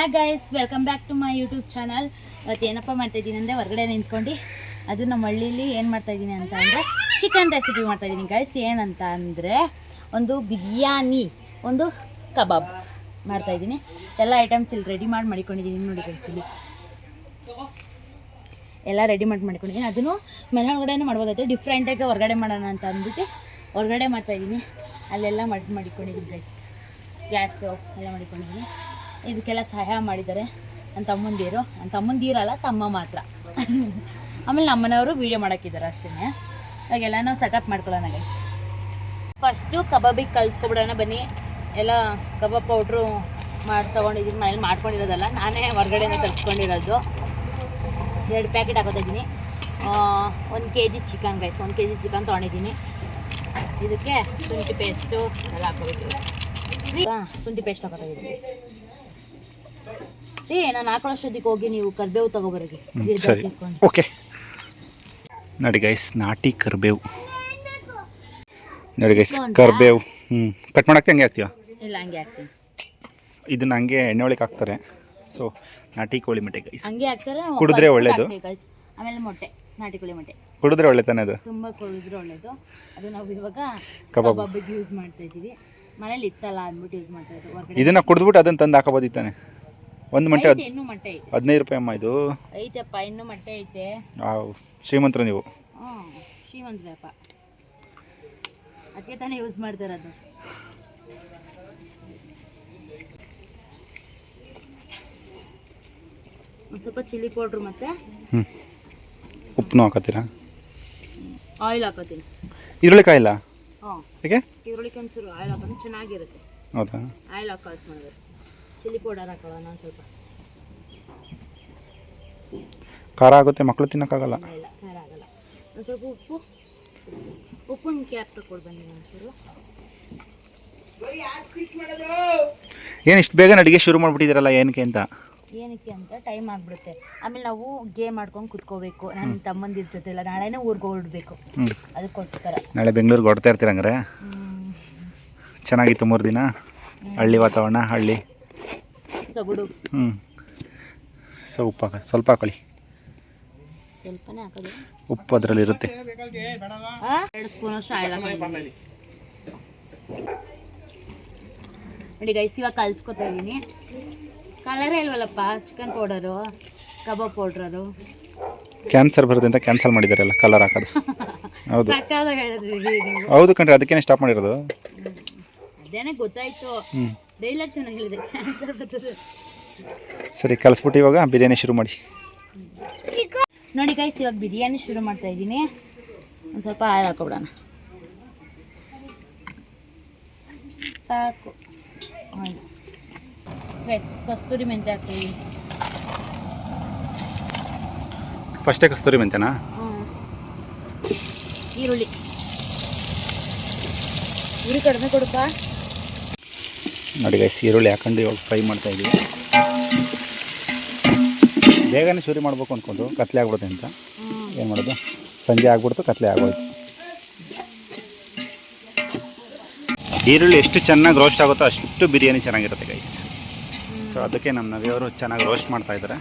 Hi guys welcome back to my YouTube channel ಇವತ್ತು ಏನಪ್ಪ ಮಾಡ್ತಾಯಿದ್ದೀನಿ ಅಂದರೆ ಹೊರಗಡೆ ನಿಂತ್ಕೊಂಡು ಅದು ನಮ್ಮ ಹಳ್ಳಿಲಿ ಏನು ಮಾಡ್ತಾಯಿದ್ದೀನಿ ಅಂತ ಅಂದರೆ ಚಿಕನ್ ರೆಸಿಪಿ ಮಾಡ್ತಾಯಿದ್ದೀನಿ ಗೈಸ್ ಏನಂತ ಅಂದರೆ ಒಂದು ಬಿರಿಯಾನಿ, ಒಂದು ಕಬಾಬ್ ಮಾಡ್ತಾಯಿದ್ದೀನಿ ಎಲ್ಲ ಐಟಮ್ಸ್ ಇಲ್ಲಿ ರೆಡಿ ಮಾಡಿ ಮಾಡಿಕೊಂಡಿದ್ದೀನಿ ನೋಡಿ ಗೈಸ್ ಎಲ್ಲ ರೆಡಿ ಮಾಡಿ ಮಾಡ್ಕೊಂಡಿದ್ದೀನಿ. ಅದನ್ನು ಮನೆ ಒಳಗಡೆನೂ ಮಾಡ್ಬೋದಾಯ್ತು. ಡಿಫ್ರೆಂಟಾಗಿ ಹೊರಗಡೆ ಮಾಡೋಣ ಅಂತ ಅಂದ್ಬಿಟ್ಟು ಹೊರಗಡೆ ಮಾಡ್ತಾಯಿದ್ದೀನಿ ಅಲ್ಲೆಲ್ಲ ಮಾಡಿ ಮಾಡಿಕೊಂಡಿದ್ದೀನಿ ಗೈಸ್ ಗ್ಯಾಸು ಎಲ್ಲ ಮಾಡಿಕೊಂಡಿದ್ದೀನಿ. ಇದಕ್ಕೆಲ್ಲ ಸಹಾಯ ಮಾಡಿದ್ದಾರೆ ನನ್ನ ತಮ್ಮಂದಿರು. ನನ್ನ ತಮ್ಮಂದಿರಲ್ಲ, ತಮ್ಮ ಮಾತ್ರ. ಆಮೇಲೆ ನಮ್ಮನೆಯವರು ವೀಡಿಯೋ ಮಾಡೋಕ್ಕಿದ್ದಾರೆ ಅಷ್ಟೇ ಹಾಗೆಲ್ಲ ನಾವು ಸೆಟಪ್ ಮಾಡ್ಕೊಳ್ಳೋಣ ಗೈಸ್ ಫಸ್ಟು ಕಬಾಬಿಗೆ ಕಲಿಸ್ಕೊಬಿಡೋಣ ಬನ್ನಿ. ಎಲ್ಲ ಕಬಾಬ್ ಪೌಡ್ರು ಮಾಡಿ ತೊಗೊಂಡಿದ್ದೀನಿ ಮನೇಲಿ ಮಾಡ್ಕೊಂಡಿರೋದಲ್ಲ. ನಾನೇ ಹೊರಗಡೆನೇ ತರಿಸ್ಕೊಂಡಿರೋದು ಎರಡು ಪ್ಯಾಕೆಟ್ ಹಾಕೋತಿದ್ದೀನಿ ಒಂದು ಕೆ ಜಿ ಚಿಕನ್ ಗೈಸ್ ಒಂದು ಕೆ ಜಿ ಚಿಕನ್ ತೊಗೊಂಡಿದ್ದೀನಿ ಇದಕ್ಕೆ ಶುಂಠಿ ಪೇಸ್ಟು ಎಲ್ಲ ಹಾಕೋಬೇಕು ಶುಂಠಿ ಪೇಸ್ಟ್ ಹಾಕೋತಿದ್ದೀನಿ ಗೈಸ್ ರೀ ನಾನು ಹಾಕೊಳ್ಳೋಷ್ಟೊತ್ತಿಗೆ ಹೋಗಿ ನೀವು ಕರ್ಬೇವು ತೊಗೊಬರೋಗಿ ಸರಿ. ಓಕೆ ನೋಡಿ ಗೈಸ್ ನಾಟಿ ಕರ್ಬೇವು. ನೋಡಿ ಗೈಸ್? ಕರ್ಬೇವು. ಹ್ಞೂ ಕಟ್ ಮಾಡಕ್ಕೆ ಹಂಗೆ ಹಾಕ್ತೀವ ಇಲ್ಲ ಹಂಗೆ ಹಾಕ್ತೀನಿ. ಇದನ್ನ ಹಂಗೆ ಎಣ್ಣೆ ಒಳಗೆ ಹಾಕ್ತಾರೆ. ಸೊ ನಾಟಿ ಕೋಳಿ ಮೊಟ್ಟೆ ಗೈಸ್ ಹಂಗೆ ಹಾಕ್ತಾರೆ ಕುಡಿದ್ರೆ ಒಳ್ಳೇದು. ಆಮೇಲೆ ಮೊಟ್ಟೆ ನಾಟಿ ಕೋಳಿ ಮೊಟ್ಟೆ. ಕುಡಿದ್ರೆ ಒಳ್ಳೆ ತಾನೆ ಅದು? ತುಂಬಾ ಕುಡಿದ್ರೆ ಒಳ್ಳೇದು. ಅದು ನಾವು ಇವಾಗ ಕಬಾಬ್. ಕಬಾಬಿಗೆ ಯೂಸ್ ಮಾಡ್ತಾ ಇದ್ದೀವಿ. ಮನೇಲಿ ಇತ್ತಲ್ಲ ಅಂದ್ಬಿಟ್ಟು ಯೂಸ್ ಮಾಡ್ತಾ ಇದ್ದೀವಿ ಇದನ್ನ ಕುಡಿದ್ಬಿಟ್ಟು ಅದನ್ನ ತಂದು ಹಾಕೋಬೋದಿತ್ತಾನೆ? ಒಂದು ಮಂಟೆ ಹದ್ ಮೊಟ್ಟೆ ಐತೆ. ಹದಿನೈದು ರೂಪಾಯಿ ಅಮ್ಮ ಇದು. ಐತಪ್ಪ ಇನ್ನು ಮೊಟ್ಟೆ ಐತೆ. ಶ್ರೀಮಂತರು ನೀವು. ಹ್ಞೂ ಶ್ರೀಮಂತರಪ್ಪ ಅದಕ್ಕೆ ತಾನೇ ಯೂಸ್ ಮಾಡ್ತಿರೋದು. ಒಂದು ಸ್ವಲ್ಪ ಚಿಲ್ಲಿ ಪೌಡ್ರು ಮತ್ತು ಹ್ಞೂ ಉಪ್ಪನ್ನು ಹಾಕತ್ತೀರಾ? ಆಯಿಲ್ ಹಾಕೋತೀನಿ ಈರುಳ್ಳಿ ಕಾಯಿಲ್ಲ ಹ್ಞೂ. ಈರುಳ್ಳಿ ಒಂಚೂರು ಆಯಿಲ್ ಹಾಕೊಂಡು ಚೆನ್ನಾಗಿರುತ್ತೆ. ಹೌದಾ? ಆಯಿಲ್ ಹಾಕಿ ಕಳ್ಸಿ ಮಾಡಿದ್ರೆ. ಚಿಲ್ಲಿ ಪೌಡರ್ ಹಾಕೊಳ್ಳೋಣ ಒಂದು ಸ್ವಲ್ಪ. ಖಾರ ಆಗುತ್ತೆ ಮಕ್ಕಳು ತಿನ್ನೋಕ್ಕಾಗಲ್ಲ. ಇಲ್ಲ ಖಾರ ಆಗಲ್ಲ. ಒಂದು ಸ್ವಲ್ಪ ಉಪ್ಪು ಉಪ್ಪನ್ನು ಕ್ಯಾಪ್ ತಗೊಂಡು ಬನ್ನಿ ಒಂಚೂರು. ಏನು ಇಷ್ಟು ಬೇಗ ಅಡುಗೆ ಶುರು ಮಾಡಿಬಿಟ್ಟಿದ್ದೀರಲ್ಲ ಏನಕ್ಕೆ ಅಂತ? ಏನಕ್ಕೆ ಅಂತ ಟೈಮ್ ಆಗಿಬಿಡುತ್ತೆ. ಆಮೇಲೆ ನಾವು ಗೇಮ್ ಮಾಡ್ಕೊಂಡು ಕುತ್ಕೋಬೇಕು. ನನ್ನ ತಮ್ಮಂದಿರ ಜೊತೆ ಇಲ್ಲ ನಾಳೆನೇ ಊರಿಗೆ ಹೊರಡಬೇಕು. ಅದಕ್ಕೋಸ್ಕರ. ನಾಳೆ ಬೆಂಗಳೂರಿಗೆ ಹೊಡ್ತಾ ಇರ್ತೀರಂಗಾರೆ. ಚೆನ್ನಾಗಿತ್ತು ಮೂರು ದಿನ? ಹಳ್ಳಿ ವಾತಾವರಣ ಹಳ್ಳಿ. ಸೊಗಡು ಹ್ಞೂ. ಸೊ ಉಪ್ಪು ಹಾಕ ಸ್ವಲ್ಪ ಹಾಕೊಳ್ಳಿ. ಸ್ವಲ್ಪನೇ ಹಾಕೋದು ಉಪ್ಪು ಅದರಲ್ಲಿ ಇರುತ್ತೆ? ಎರಡು ಆಯಿಲ್ ನೋಡಿ ಗೈಸ್ ಇವಾಗ ಕಲ್ಸ್ಕೊತಾ ಇದ್ದೀನಿ ಕಲರೇ ಇಲ್ವಲ್ಲಪ್ಪ chicken powder kebab powder cancer ಬರುತ್ತೆ ಅಂತ ಕ್ಯಾನ್ಸಲ್ ಮಾಡಿದಾರಲ್ಲ ಕಲರ್ ಹಾಕೋದು. ಹೌದು. ಹೌದು ಕಣ್ರಿ ಅದಕ್ಕೇನೆ ಸ್ಟಾಪ್ ಮಾಡಿರೋದು. ಅದೇನೇ ಗೊತ್ತಾಯ್ತು. ಹ್ಞೂ ಡೈಲಾಗ್ ಚೆನ್ನಾಗಿ ಹೇಳಿದೆ. ಕ್ಯಾನ್ಸರ್ ಬರ್ತದೆ. ಸರಿ ಕಲಿಸ್ಬಿಟ್ಟು ಇವಾಗ ಬಿರಿಯಾನಿ ಶುರು ಮಾಡಿ. ನೋಡಿ ಕೈಸ್ ಇವಾಗ ಬಿರಿಯಾನಿ ಶುರು ಮಾಡ್ತಾ ಇದ್ದೀನಿ. ಒಂದು ಸ್ವಲ್ಪ ಆಯಿಲ್ ಹಾಕೊಬಿಡೋಣ. ಸಾಕು. ಗೈಸ್ ಕಸ್ತೂರಿ ಮೆಂತೆ ಹಾಕ್ತೀವಿ ಫಸ್ಟೇ ಕಸ್ತೂರಿ ಮೆಂತೆನಾ ಈರುಳ್ಳಿ. ಉರಿ ಕಡಿಮೆ ಕೊಡುತ್ತಾ? ನೋಡಿ ಗೈಸ್ ಈರುಳ್ಳಿ ಹಾಕೊಂಡು ಇವಾಗ ಫ್ರೈ ಮಾಡ್ತಾ ಇದ್ದೀವಿ ಬೇಗನೆ ಶುರಿ ಮಾಡಬೇಕು ಅಂದ್ಕೊಂಡು ಕತ್ಲೆ ಆಗ್ಬಿಡುತ್ತೆ ಅಂತ. ಏನು ಮಾಡೋದು? ಸಂಜೆ ಆಗ್ಬಿಡ್ತು, ಕತ್ಲೆ ಆಗೋಯ್ತು. ಈರುಳ್ಳಿ ಎಷ್ಟು ಚೆನ್ನಾಗಿ ರೋಸ್ಟ್ ಆಗುತ್ತೋ ಅಷ್ಟು ಬಿರಿಯಾನಿ ಚೆನ್ನಾಗಿರುತ್ತೆ ಗೈಸ್ ಸೊ ಅದಕ್ಕೆ ನಮ್ಮ ನವಿಯವರು ಚೆನ್ನಾಗಿ ರೋಸ್ಟ್ ಮಾಡ್ತಾ ಇದ್ದಾರೆ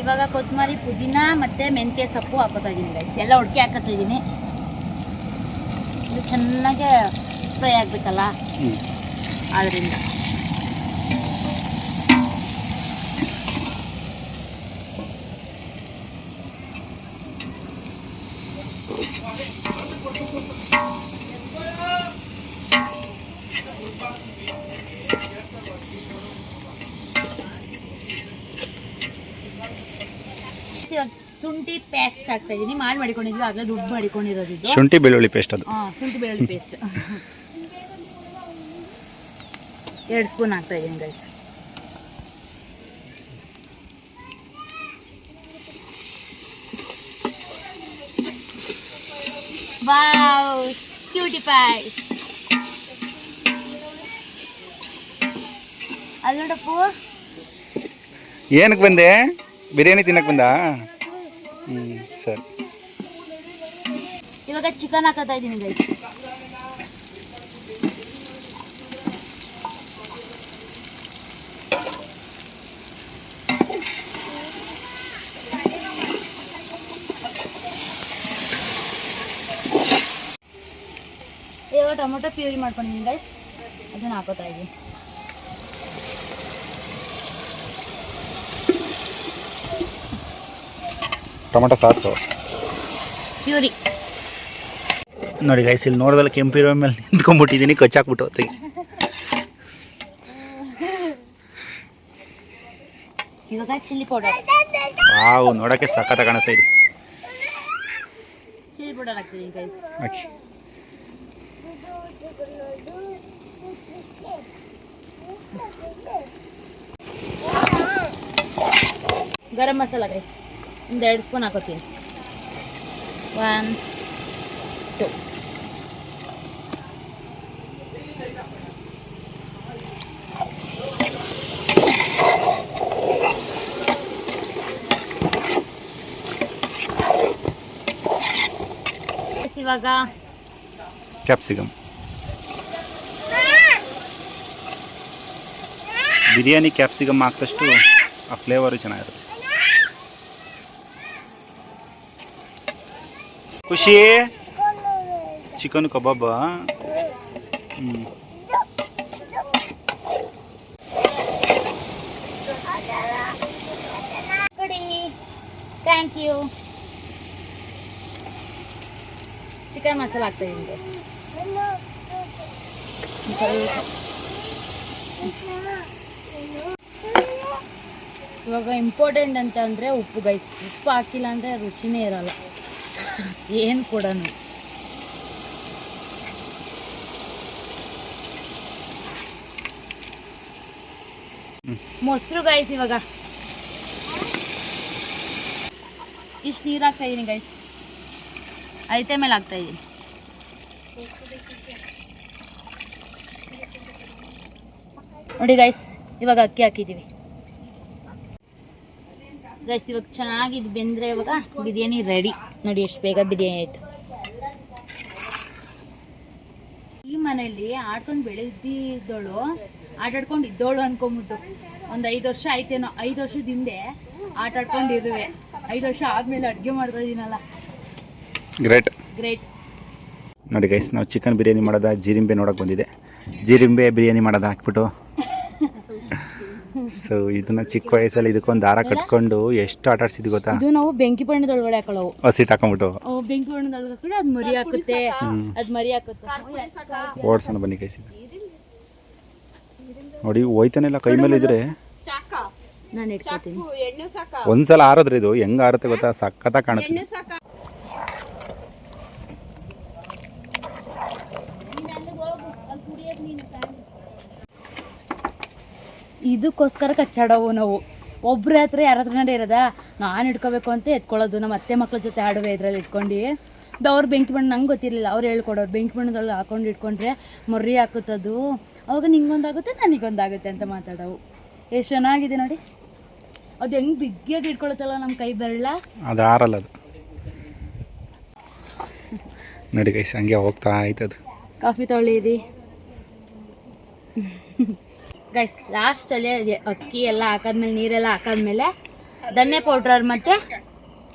ಇವಾಗ ಕೊತ್ತಂಬರಿ, ಪುದೀನ ಮತ್ತು ಮೆಂತ್ಯ ಸೊಪ್ಪು ಹಾಕೋತಾ ಇದ್ದೀನಿ ಗೈಸ್ ಎಲ್ಲ ಹುಡುಕಿ ಹಾಕೋತಾ ಇದ್ದೀನಿ ಇದು ಚೆನ್ನಾಗೆ ಫ್ರೈ ಆಗಬೇಕಲ್ಲ? ಹ್ಞೂ ಆದ್ದರಿಂದ ಇವಾಗ ಶುಂಠಿ ಪೇಸ್ಟ್ ಹಾಕ್ತಾ ಇದ್ದೀನಿ ಮಾಡಿ ಮಾಡಿಕೊಂಡಿದ್ವಿ ಆಗಲೇ ದುಡ್ಡು ಮಾಡಿಕೊಂಡಿರೋದು ಇದು ಶುಂಠಿ ಬೆಳ್ಳುಳ್ಳಿ ಪೇಸ್ಟ್ ಅದು. ಹಾಂ ಶುಂಠಿ ಬೆಳ್ಳುಳ್ಳಿ ಪೇಸ್ಟ್ ಎರಡು ಸ್ಪೂನ್ ಹಾಕ್ತಾ ಇದ್ದೀನಿ ಗೈಸ್ ವಾವ್ ಕ್ಯೂಟಿ ಪೈ ಅಲ್ಲಿ ನೋಡಪ್ಪು ಏನಕ್ಕೆ ಬಂದೆ? ಬಿರಿಯಾನಿ ತಿನ್ನಕ್ಕೆ ಬಂದಾ? ಹ್ಞೂ ಸರಿ ಇವಾಗ ಚಿಕನ್ ಹಾಕೋತಾ ಇದ್ದೀನಿ ಗೈಸ್ ಇವಾಗ ಟೊಮೊಟೊ ಪ್ಯೂರಿ ಮಾಡ್ಕೊಂಡಿದ್ದೀನಿ ಗೈಸ್ ಅದನ್ನು ಹಾಕೋತಾ ಇದ್ದೀನಿ ಟೊಮೊಟೊ ಸಾಸು. ಪ್ಯೂರಿ. ನೋಡಿ ಗೈಸ್ ಇಲ್ಲಿ ನೋಡಿದಲ್ಲ ಕೆಂಪಿರೋ ಮೇಲೆ ನಿಂತ್ಕೊಂಡ್ಬಿಟ್ಟಿದ್ದೀನಿ ಕಚ್ಚಾಕ್ಬಿಟ್ಟು ಹೊತ್ತಿಗೆ. ಇವಾಗ ಚಿಲ್ಲಿ ಪೌಡರ್ ವಾವ್ ನೋಡೋಕ್ಕೆ ಸಖತ್ತ ಕಾಣಿಸ್ತಾ ಇದೆ. ಚಿಲ್ಲಿ ಪೌಡರ್ ಹಾಕ್ತೀನಿ ಗೈಸ್ ಹಾಕಿ ಗರಂ ಮಸಾಲ ಗೈಸ್ ಒಂದು ಎರಡು ಸ್ಪೂನ್ ಹಾಕೋತೀನಿ ಒನ್ ಟು ಇವಾಗ ಕ್ಯಾಪ್ಸಿಕಮ್ ಬಿರಿಯಾನಿ ಕ್ಯಾಪ್ಸಿಕಮ್ ಹಾಕಿದಷ್ಟು ಆ ಫ್ಲೇವರು ಚೆನ್ನಾಗಿರುತ್ತೆ ಖುಷಿ. ಚಿಕನ್ ಕಬಾಬ. ಕೊಡಿ. ಥ್ಯಾಂಕ್ ಯು ಚಿಕನ್ ಮಸಾಲ ಹಾಕ್ತಾ ನಿಮಗೆ ಇವಾಗ ಇಂಪಾರ್ಟೆಂಟ್ ಅಂತ ಅಂದರೆ ಉಪ್ಪು ಗೈಸ್ ಉಪ್ಪು ಹಾಕಿಲ್ಲ ಅಂದರೆ ರುಚಿನೇ ಇರಲ್ಲ. ಏನು ಕೂಡ ಮೊಸರು ಗೈಸ್ ಇವಾಗ. ಇಷ್ಟು ನೀರು ಹಾಕ್ತಾ ಇದ್ದೀನಿ ಗೈಸ್ ಅಳತೆ ಮೇಲೆ ಹಾಕ್ತಾ ಇದ್ದೀನಿ ನೋಡಿ ಗೈಸ್ ಇವಾಗ ಅಕ್ಕಿ ಹಾಕಿದ್ದೀವಿ ಗೈಸ್ ಇವಾಗ ಚೆನ್ನಾಗಿ ಇದು ಬೆಂದರೆ ಇವಾಗ ಬಿರಿಯಾನಿ ರೆಡಿ ನೋಡಿ ಎಷ್ಟು ಬೇಗ ಬಿರಿಯಾನಿ ಆಯಿತು. ಈ ಮನೆಯಲ್ಲಿ ಆಡ್ಕೊಂಡು ಬೆಳೆದಿದ್ದೋಳು ಆಟಾಡ್ಕೊಂಡು ಇದ್ದೋಳು ಅನ್ಕೊಂಬಿಟ್ಟು ಒಂದು ಐದು ವರ್ಷ ಆಯ್ತೇನೋ ಐದು ವರ್ಷದ ಹಿಂದೆ ಆಟ ಆಡ್ಕೊಂಡು ಇರುವೆ ಐದು ವರ್ಷ ಆದಮೇಲೆ ಅಡುಗೆ ಮಾಡ್ತಾ ಗ್ರೇಟ್ ಗ್ರೇಟ್ ನೋಡಿ ಗೈಸ್ ನಾವು ಚಿಕನ್ ಬಿರಿಯಾನಿ ಮಾಡೋದ ಜೀರಿಂಬೆ ನೋಡೋಕೆ ಬಂದಿದೆ. ಜೀರಿಂಬೆ ಬಿರಿಯಾನಿ ಮಾಡೋದು ಹಾಕ್ಬಿಟ್ಟು. ಸೊ ಇದನ್ನ ಚಿಕ್ಕ ವಯಸ್ಸಲ್ಲಿ ಇದಕ್ಕೊಂದು ದಾರ ಕಟ್ಕೊಂಡು ಎಷ್ಟು ಆಟ ಆಡ್ಸಿದ್ ಗೊತ್ತಾ? ಇದು ನಾವು ಬೆಂಕಿ ಬಣ್ಣದೊಳಗಡೆ ಹಾಕೊಳ್ಳವು. ಹಸಿಟ್ ಹಾಕೊಂಡ್ಬಿಟ್ಟು ಬೆಂಕಿ ಬಣ್ಣದೊಳಗೆ ಕೂಡ ಅದು ಮರಿ ಹಾಕುತ್ತೆ. ಅದು ಮರಿ ಹಾಕುತ್ತೆ. ಓಡ್ಸೋಣ ಬನ್ನಿ ಕೈಸಿ ನೋಡಿ ಹೋಯ್ತಾನೆಲ್ಲ ಕೈ ಮೇಲೆ ಇದ್ರೆ? ನಾನು ಇಟ್ಕೊತೀನಿ ಒಂದ್ಸಲ ಆರದ್ರೆ ಇದು ಹೆಂಗ್ ಆರುತ್ತೆ ಗೊತ್ತಾ? ಸಖತ್ತಾಗಿ ಕಾಣುತ್ತೆ. ಇದಕ್ಕೋಸ್ಕರ ಕಚ್ಚಾಡವು ನಾವು. ಒಬ್ಬರ ಹತ್ರ ಯಾರ ಹತ್ರನೇ ಇರೋದ ನಾನು ಇಟ್ಕೋಬೇಕು ಅಂತ ಎತ್ಕೊಳ್ಳೋದು ನಮ್ಮ ಅತ್ತೆ ಮಕ್ಳ ಜೊತೆ ಆಡುವೆ ಇದರಲ್ಲಿ ಇಟ್ಕೊಂಡು. ಅವ್ರು ಬೆಂಕಿ ಬಣ್ಣ ನಂಗೆ ಗೊತ್ತಿರಲಿಲ್ಲ ಅವ್ರು ಹೇಳ್ಕೊಡೋರು. ಬೆಂಕಿ ಬಣ್ಣದಲ್ಲಿ ಹಾಕೊಂಡು ಇಟ್ಕೊಂಡ್ರೆ ಮರ್ರಿ ಹಾಕುತ್ತದು. ಅವಾಗ ನಿಂಗೊಂದಾಗುತ್ತೆ ನನಗೊಂದಾಗುತ್ತೆ ಅಂತ ಮಾತಾಡೋವು. ಎಷ್ಟು ಚೆನ್ನಾಗಿದೆ ನೋಡಿ. ಅದು ಹೆಂಗೆ ಬಿಗ್ಗಿಯಾಗಿ ಇಟ್ಕೊಳತ್ತಲ್ಲ ನಮ್ಮ ಕೈ ಬರಲ್ಲ ಅದು ಆರಲ್ಲ ಅದು. ನೋಡಿ ಗೈಸ್ ಹಂಗೆ ಹೋಗ್ತಾ ಆಯ್ತದು. ಕಾಫಿ ತೊಳಿರಿ ಗೈಸ್ ಲಾಸ್ಟಲ್ಲಿ ಅಕ್ಕಿ ಎಲ್ಲ ಹಾಕಾದ್ಮೇಲೆ, ನೀರೆಲ್ಲ ಹಾಕಾದ್ಮೇಲೆ ಧನ್ಯ ಪೌಡ್ರರ್ ಮತ್ತು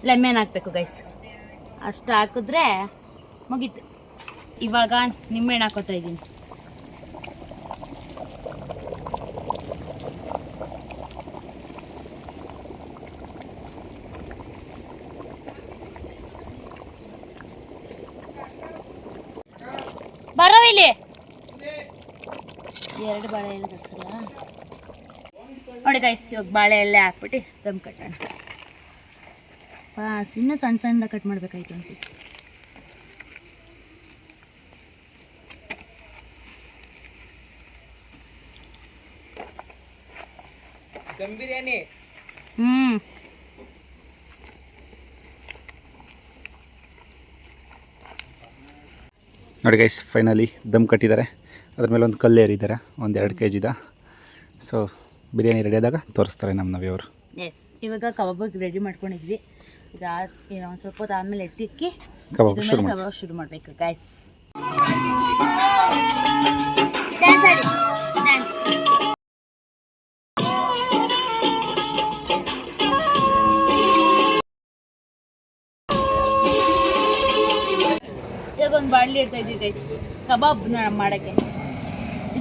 ಲೆಮನ್ ಹಾಕಬೇಕು ಗೈಸ್ ಅಷ್ಟು ಹಾಕಿದ್ರೆ ಮುಗೀತು. ಇವಾಗ ನಿಂಬೆಹಣ್ಣು ಹಾಕೋತಾ ಇದ್ದೀನಿ. ಬರೋ ಇಲ್ಲಿ. ಎರಡು ಬಾಳೆ ಎಲೆ ಕಟ್ಸಲ್ಲ ನೋಡಿ ಗೈಸ್ ಇವಾಗ ಬಾಳೆ ಎಲೆ ಹಾಕ್ಬಿಟ್ಟು ದಮ್ ಕಟ್ಟೋಣ. ಹಾಂ ಇನ್ನೂ ಸಣ್ಣ ಸಣ್ಣದ ಕಟ್ ಮಾಡ್ಬೇಕಾಯ್ತು ಅನ್ಸುತ್ತೆ. ಹ್ಞೂ ನೋಡಿ ಗೈಸ್ ಫೈನಲಿ ದಮ್ ಕಟ್ಟಿದ್ದಾರೆ. ಅದ್ರ ಮೇಲೆ ಒಂದು ಕಲ್ಲು ಏರಿದ್ದಾರೆ ಒಂದು ಎರಡು ಕೆ ಜಿದ ಸೊ ಬಿರಿಯಾನಿ ರೆಡಿ ಆದಾಗ ತೋರಿಸ್ತಾರೆ ನಮ್ಮ ನವಿಯವರು. ಎಸ್ ಇವಾಗ ಕಬಾಬಿಗೆ ರೆಡಿ ಮಾಡ್ಕೊಂಡಿದ್ವಿ. ಈಗ ಒಂದು ಸ್ವಲ್ಪ ಹೊತ್ತು ಆದಮೇಲೆ ಎತ್ತಿಕ್ಕಿ ಕಬಾಬ್ ಶುರು ಕಬಾಬ್ ಶುರು ಮಾಡಬೇಕು ಗ್ಯಾಸ್ ಇವಾಗ ಒಂದು ಬಾಣಲಿ ಇಡ್ತಾ ಇದ್ವಿ ಗೈಸ್ ಕಬಾಬ್ ಮಾಡೋಕ್ಕೆ.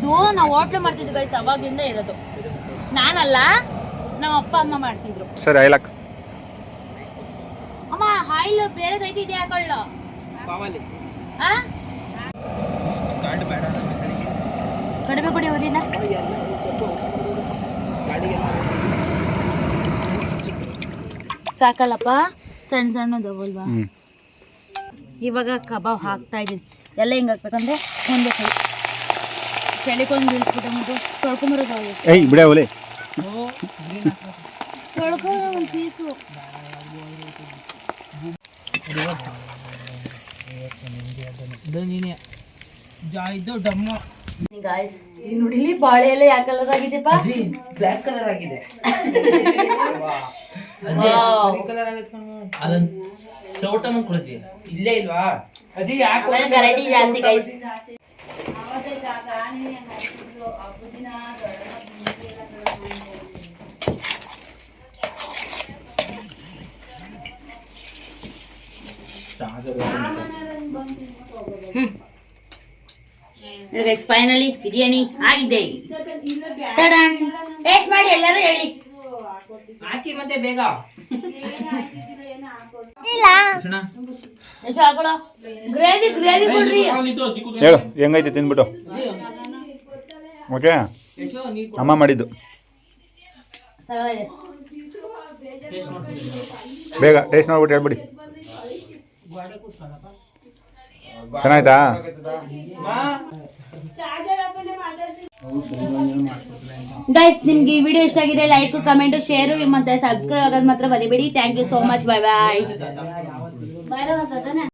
ಇದು ನಾವು ಹೋಟ್ಲು ಮಾಡ್ತಿದ್ವಿ ಗೈಸ್ ಅವಾಗಿಂದ ಇರೋದು. ನಾನಲ್ಲ ನಮ್ಮ ಅಪ್ಪ ಅಮ್ಮ ಮಾಡ್ತಿದ್ರು. ಸರಿ ಲಕ್ ಅಮ್ಮ ಆಯಿಲ್ ಬೇರೆದೈತಿ ಇದೆ ಹಾಕೊಳ್ಳ. ಆ? ಕಡಿಮೆ ಕೊಡಿ ಓದಿನ. ಸಾಕಲ್ಲಪ್ಪ? ಸಣ್ಣ ಸಣ್ಣದವಲ್ವಾ ಇವಾಗ ಕಬಾಬ್ ಹಾಕ್ತಾ ಇದ್ದೀನಿ. ಎಲ್ಲ ಹಿಂಗೆ ಹಾಕ್ಬೇಕಂದ್ರೆ? ಒಂದೇ ಕೈ ಚಳಿಕೊಂದು ಇಳಿಸ್ಬಿಟ್ಟು ಮತ್ತು ತೊಳ್ಕೊಂಬರೋದು ಏಯ್ ಬಿಡ ಒಲೆ ತೊಳ್ಕೊ ಒಂದು ಪೀಸು ಇದು ಡಮ್ಮ ಗಾಯ್ಸ್ ನೋಡಿಲಿ ಬಾಳೆ ಎಲ್ಲ ಯಾವ ಕಲರ್ ಆಗಿದೆಪ್ಪ ಬ್ಲ್ಯಾಕ್ ಕಲರ್ ಆಗಿದೆ Wow. ಅಲ್ಲೊಂದು ಸೌಟ ಕೊಡಜಿ ಇಲ್ಲೇ ಇಲ್ವಾ ಅಜ್ಜಿ ಯಾಕೆ ಆಮೇಲೆ ಗರಟಿ ಜಾಸ್ತಿ ಗೈಸ್ ಗೈಸ್ ಫೈನಲಿ ಬಿರಿಯಾನಿ ಆಗಿದೆ. ಟೇಸ್ಟ್ ಮಾಡಿ ಎಲ್ಲರೂ ಹೇಳಿ. ಹಾಕಿ ಮತ್ತೆ ಬೇಗ ಎಷ್ಟು ಹಾಕೊಳ್ಳೋ ಗ್ರೇವಿ ಗ್ರೇವಿ ಕೊಡ್ರಿ ಹೇಳು ಹೆಂಗೈತೆ ತಿಂದ್ಬಿಟ್ಟು? ಓಕೆ? ಅಮ್ಮ ಮಾಡಿದ್ದು. ಬೇಗ ಟೇಸ್ಟ್ ಮಾಡ್ಬಿಟ್ಟು ಹೇಳ್ಬಿಡಿ. ಚೆನ್ನಾಯ್ತಾ? ಗೈಸ್ ನಿಮ್ಗೆ ಈ ವಿಡಿಯೋ ಇಷ್ಟ ಆಗಿದೆ ಲೈಕ್ ಕಮೆಂಟ್ ಶೇರ್ ಮತ್ತೆ ಸಬ್ಸ್ಕ್ರೈಬ್ ಆಗೋದು ಮಾತ್ರ ಬರಿಬೇಡಿ thank you so much bye bye bye